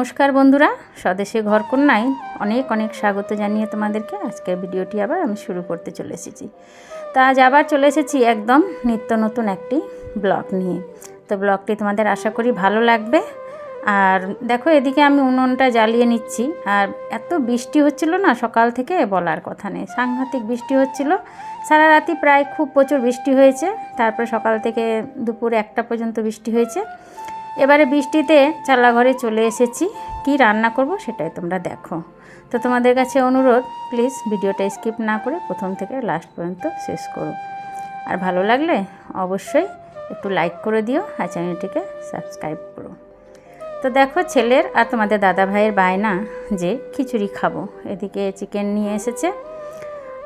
নমস্কার বন্ধুরা, স্বদেশে ঘর কন্যায় অনেক অনেক স্বাগত জানিয়ে তোমাদেরকে আজকের ভিডিওটি আবার আমি শুরু করতে চলে এসেছি। তা আজ আবার চলে এসেছি একদম নিত্য নতুন একটি ব্লগ নিয়ে। তো ব্লগটি তোমাদের আশা করি ভালো লাগবে। আর দেখো এদিকে আমি উনুনটা জ্বালিয়ে নিচ্ছি। আর এত বৃষ্টি হচ্ছিল না, সকাল থেকে বলার কথা নেই। সাংঘাতিক বৃষ্টি হচ্ছিল। সারা রাতি প্রায় খুব প্রচুর বৃষ্টি হয়েছে। তারপরে সকাল থেকে দুপুর একটা পর্যন্ত বৃষ্টি হয়েছে। এবারে বৃষ্টিতে চাল্লাঘরে চলে এসেছি। কি রান্না করব সেটাই তোমরা দেখো। তো তোমাদের কাছে অনুরোধ, প্লিজ ভিডিওটা স্কিপ না করে প্রথম থেকে লাস্ট পর্যন্ত শেষ করো। আর ভালো লাগলে অবশ্যই একটু লাইক করে দিও আর চ্যানেলটিকে সাবস্ক্রাইব করো। তো দেখো ছেলের আর তোমাদের দাদা ভাইয়ের বায়না যে খিচুড়ি খাব। এদিকে চিকেন নিয়ে এসেছে।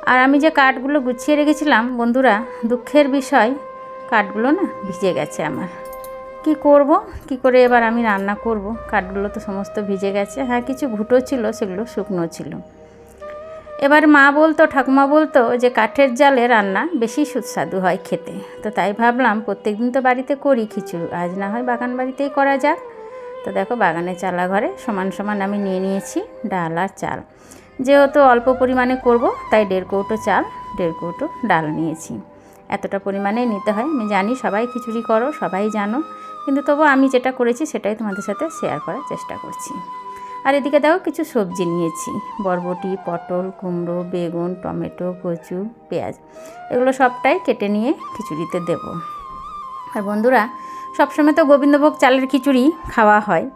আর আমি যে কাঠগুলো গুছিয়ে রেখেছিলাম, বন্ধুরা, দুঃখের বিষয়, কাঠগুলো না ভিজে গেছে আমার। কি করব? কি করে এবার আমি রান্না করব? কাঠগুলো তো সমস্ত ভিজে গেছে। হ্যাঁ কিছু ঘুটো ছিল, সেগুলো শুকনো ছিল। এবার মা বলতো, ঠাকুমা বলতো যে কাঠের জালে রান্না বেশি সুস্বাদু হয় খেতে। তো তাই ভাবলাম প্রত্যেক দিন তো বাড়িতে করি খিচুড়ি। আজ না হয় বাগান বাড়িতেই করা যাক। তো দেখো বাগানের চালা ঘরে সমান সমান আমি নিয়ে নিয়েছি ডাল আর চাল। যেহেতু অল্প পরিমাণে করব, তাই দেড় কৌটো চাল, দেড় কৌটো ডাল নিয়েছি। এতটা পরিমাণে নিতে হয়। আমি জানি সবাই খিচুড়ি করো, সবাই জানো। কিন্তু তবু আমি যেটা করেছি সেটাই তোমাদের সাথে শেয়ার করার চেষ্টা করছি। আর এদিকে দেখো কিছু সবজি নিয়েছি। বরবটি, পটল, কুমড়ো, বেগুন, টমেটো, কচু, পেঁয়াজ। এগুলো সবটাই কেটে নিয়ে খিচুড়িতে দেব। আর বন্ধুরা, সবসময় তো গোবিন্দভোগ চালের খিচুড়ি খাওয়া হয়,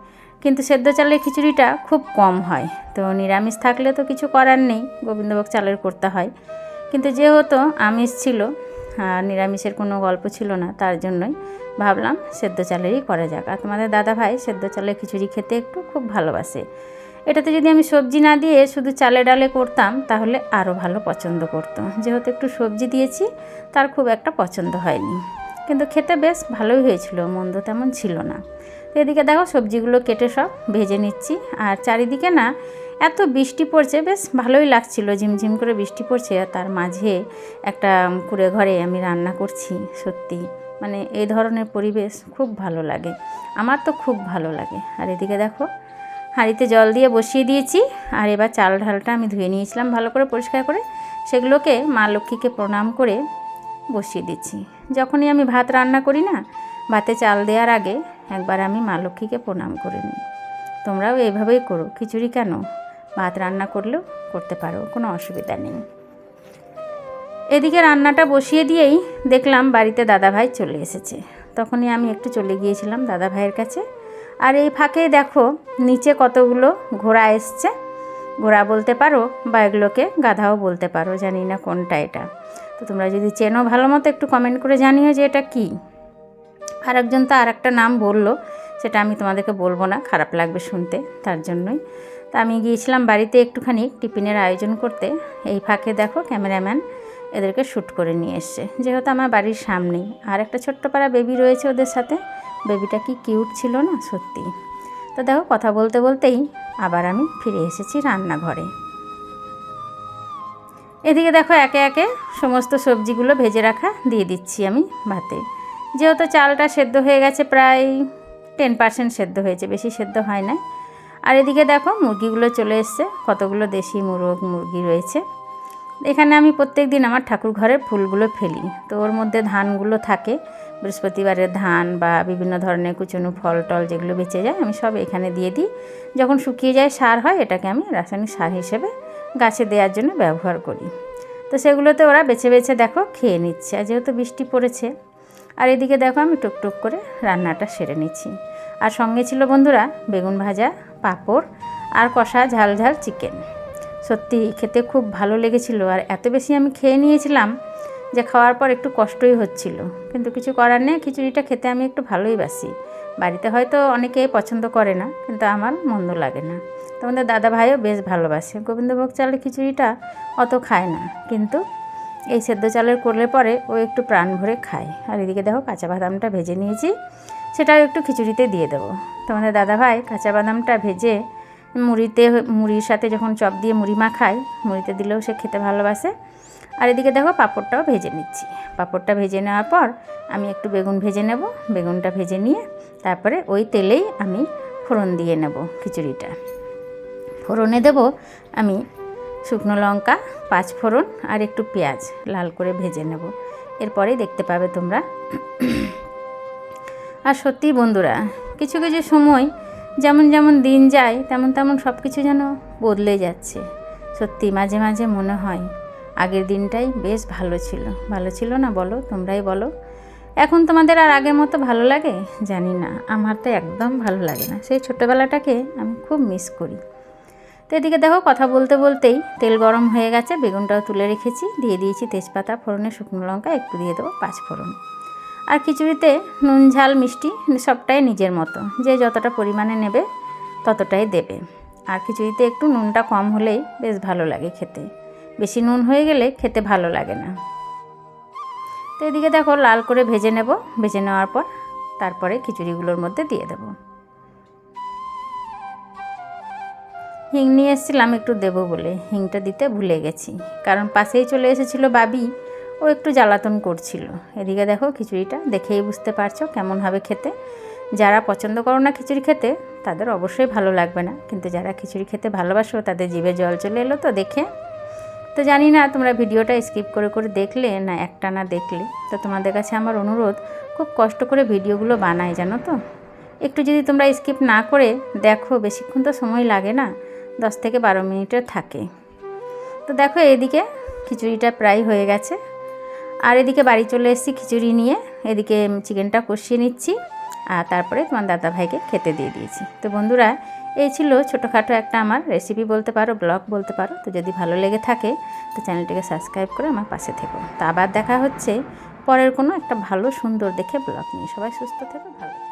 কিন্তু সেদ্ধ চালের খিচুড়িটা খুব কম হয়। তো নিরামিষ থাকলে তো কিছু করার নেই, গোবিন্দভোগ চালের করতে হয়। কিন্তু যেহেতু আমিষ ছিল নিরামিষের কোনো গল্প ছিল না, তার জন্যই ভাবলাম সেদ্ধ চালেরই করা যাক। আর তোমাদের দাদা ভাই সেদ্ধ চালের খিচুড়ি খেতে একটু খুব ভালোবাসে। এটাতে যদি আমি সবজি না দিয়ে শুধু চালে ডালে করতাম, তাহলে আরও ভালো পছন্দ করতো। যেহেতু একটু সবজি দিয়েছি, তার খুব একটা পছন্দ হয়নি। কিন্তু খেতে বেশ ভালোই হয়েছিল, মন্দ তেমন ছিল না। তো এদিকে দেখো সবজিগুলো কেটে সব ভেজে নিচ্ছি। আর চারিদিকে না এত বৃষ্টি পড়ছে, বেশ ভালোই লাগছিল, ঝিমঝিম করে বৃষ্টি পড়ছে। আর তার মাঝে একটা কুড়ে ঘরে আমি রান্না করছি, সত্যি। মানে এই ধরনের পরিবেশ খুব ভালো লাগে। আমার তো খুব ভালো লাগে। আর এদিকে দেখো, হাঁড়িতে জল দিয়ে বসিয়ে দিয়েছি। আর এবার চাল ঢালটা আমি ধুয়ে নিয়েছিলাম ভালো করে পরিষ্কার করে। সেগুলোকে মা লক্ষ্মীকে প্রণাম করে বসিয়ে দিচ্ছি। যখনই আমি ভাত রান্না করি না, ভাতে চাল দেওয়ার আগে একবার আমি মা লক্ষ্মীকে প্রণাম করে নিই। তোমরাও এইভাবেই করো। খিচুড়ি কেন? ভাত রান্না করলেও করতে পারো, কোনো অসুবিধা নেই। এদিকে রান্নাটা বসিয়ে দিয়েই দেখলাম বাড়িতে দাদাভাই চলে এসেছে। তখনই আমি একটু চলে গিয়েছিলাম দাদা ভাইয়ের কাছে। আর এই ফাঁকে দেখো নিচে কতগুলো ঘোড়া এসছে। ঘোড়া বলতে পারো বা এগুলোকে গাধাও বলতে পারো, জানি না কোনটা এটা। তো তোমরা যদি চেনো ভালো মতো একটু কমেন্ট করে জানিও যে এটা কী। আর একজন তো আর একটা নাম বলল সেটা আমি তোমাদেরকে বলব না, খারাপ লাগবে শুনতে, তার জন্যই। তা আমি গিয়েছিলাম বাড়িতে একটুখানি টিফিনের আয়োজন করতে, এই ফাঁকে দেখো ক্যামেরাম্যান এদেরকে শ্যুট করে নিয়ে এসছে। যেহেতু আমার বাড়ির সামনেই, আর একটা ছোট্ট পাড়া বেবি রয়েছে ওদের সাথে, বেবিটা কি কিউট ছিল না, সত্যি। তো দেখো কথা বলতে বলতেই আবার আমি ফিরে এসেছি রান্নাঘরে। এদিকে দেখো একে একে সমস্ত সবজিগুলো ভেজে রাখা দিয়ে দিচ্ছি আমি ভাতে। যেহেতু চালটা সেদ্ধ হয়ে গেছে প্রায় টেন পার্সেন্ট সেদ্ধ হয়েছে, বেশি সেদ্ধ হয় না আর এদিকে দেখো মুরগিগুলো চলে এসছে, কতগুলো দেশি মুরগ, মুরগি রয়েছে। এখানে আমি প্রত্যেক দিন আমার ঠাকুর ঘরের ফুলগুলো ফেলি। তো ওর মধ্যে ধানগুলো থাকে বৃহস্পতিবারের ধান বা বিভিন্ন ধরনের কুচনো ফল টল যেগুলো বেঁচে যায়, আমি সব এখানে দিয়ে দিই। যখন শুকিয়ে যায় সার হয়, এটাকে আমি রাসায়নিক সার হিসেবে গাছে দেওয়ার জন্য ব্যবহার করি। তো সেগুলোতে ওরা বেছে বেছে দেখো খেয়ে নিচ্ছে, আর যেহেতু বৃষ্টি পড়েছে আর এদিকে দেখো আমি টুকটুক করে রান্নাটা সেরে নিচ্ছি। আর সঙ্গে ছিল বন্ধুরা বেগুন ভাজা, পাঁপড় আর কষা ঝাল ঝাল চিকেন। সত্যি খেতে খুব ভালো লেগেছিল আর এত বেশি আমি খেয়ে নিয়েছিলাম যে খাওয়ার পর একটু কষ্টই হচ্ছিল। কিন্তু কিছু করার নেই, খিচুড়িটা খেতে আমি একটু ভালোই বাসি। বাড়িতে হয়তো অনেকে পছন্দ করে না, কিন্তু আমার মন্দ লাগে না। তোমাদের দাদা ভাইও বেশ ভালোবাসে। গোবিন্দভোগ চালের খিচুড়িটা অত খায় না, কিন্তু এই সেদ্ধ চালের করলে পরে ও একটু প্রাণ ভরে খায়। আর এদিকে দেখো কাঁচা বাদামটা ভেজে নিয়েছি, সেটাও একটু খিচুড়িতে দিয়ে দেবো। তোমাদের দাদা ভাই কাঁচা বাদামটা ভেজে মুড়িতে, মুড়ির সাথে যখন চপ দিয়ে মুড়ি মাখায়, মুড়িতে দিলেও সে খেতে ভালোবাসে। আর এদিকে দেখো পাঁপড়টাও ভেজে নিচ্ছি। পাঁপড়টা ভেজে নেওয়ার পর আমি একটু বেগুন ভেজে নেব, বেগুনটা ভেজে নিয়ে তারপরে ওই তেলেই আমি ফোড়ন দিয়ে নেব খিচুড়িটা। ফোড়নে দেব আমি শুকনো লঙ্কা, পাঁচ ফোড়ন আর একটু পেঁয়াজ লাল করে ভেজে নেব। এরপরে দেখতে পাবে তোমরা। আর সত্যি বন্ধুরা, কিছু কিছু সময় যেমন যেমন দিন যায়, তেমন তেমন সব কিছু যেন বদলে যাচ্ছে। সত্যি মাঝে মাঝে মনে হয়, আগের দিনটাই বেশ ভালো ছিল। ভালো ছিল না বলো? তোমরাই বলো। এখন তোমাদের আর আগের মতো ভালো লাগে? জানি না। আমার তো একদম ভালো লাগে না। সেই ছোটোবেলাটাকে আমি খুব মিস করি। তো এদিকে দেখো, কথা বলতে বলতেই তেল গরম হয়ে গেছে, বেগুনটাও তুলে রেখেছি, দিয়ে দিয়েছি তেজপাতা, ফোড়নে শুকনো লঙ্কা, একটু দিয়ে দেবো পাঁচ ফোড়ন। আর খিচুড়িতে নুন, ঝাল, মিষ্টি সবটাই নিজের মতো, যে যতটা পরিমাণে নেবে ততটাই দেবে। আর খিচুড়িতে একটু নুনটা কম হলেই বেশ ভালো লাগে খেতে, বেশি নুন হয়ে গেলে খেতে ভালো লাগে না। তো এদিকে দেখো, লাল করে ভেজে নেব, ভেজে নেওয়ার পর তারপরে খিচুড়িগুলোর মধ্যে দিয়ে দেব। হিং নিয়ে এসেছিলাম, একটু দেবো বলে। হিংটা দিতে ভুলে গেছি। কারণ পাশেই চলে এসেছিল বাবি, ও একটু জ্বালাতন করছিল। এদিকে দেখো খিচুড়িটা, দেখেই বুঝতে পারছ কেমন হবে খেতে। যারা পছন্দ করো না খিচুড়ি খেতে, তাদের অবশ্যই ভালো লাগবে না। কিন্তু যারা খিচুড়ি খেতে ভালোবাসো, তাদের জিভে জল চলে এলো তো দেখে। তো জানি না তোমরা ভিডিওটা স্কিপ করে করে দেখলে না একটা না দেখলে। তো তোমাদের কাছে আমার অনুরোধ, খুব কষ্ট করে ভিডিওগুলো বানাই, জানো তো? একটু যদি তোমরা স্কিপ না করে দেখো, বেশিক্ষণ তো সময় লাগে না। দশ থেকে বারো মিনিটের থাকে। তো দেখো এদিকে খিচুড়িটা প্রায় হয়ে গেছে। আর এদিকে বাড়ি চলে এসেছি খিচুড়ি নিয়ে। এদিকে চিকেনটা কষিয়ে নিচ্ছি। আর তারপরে তোমার দাদা ভাইকে খেতে দিয়ে দিয়েছি। তো বন্ধুরা, এই ছিল ছোটোখাটো একটা আমার রেসিপি বলতে পারো ব্লগ বলতে পারো। তো যদি ভালো লেগে থাকে, তো চ্যানেলটিকে সাবস্ক্রাইব করে আমার পাশে থেকো। তো আবার দেখা হচ্ছে পরের কোনো একটা ভালো, সুন্দর দেখে ব্লগ নিয়ে। সবাই সুস্থ থেকো, ভালো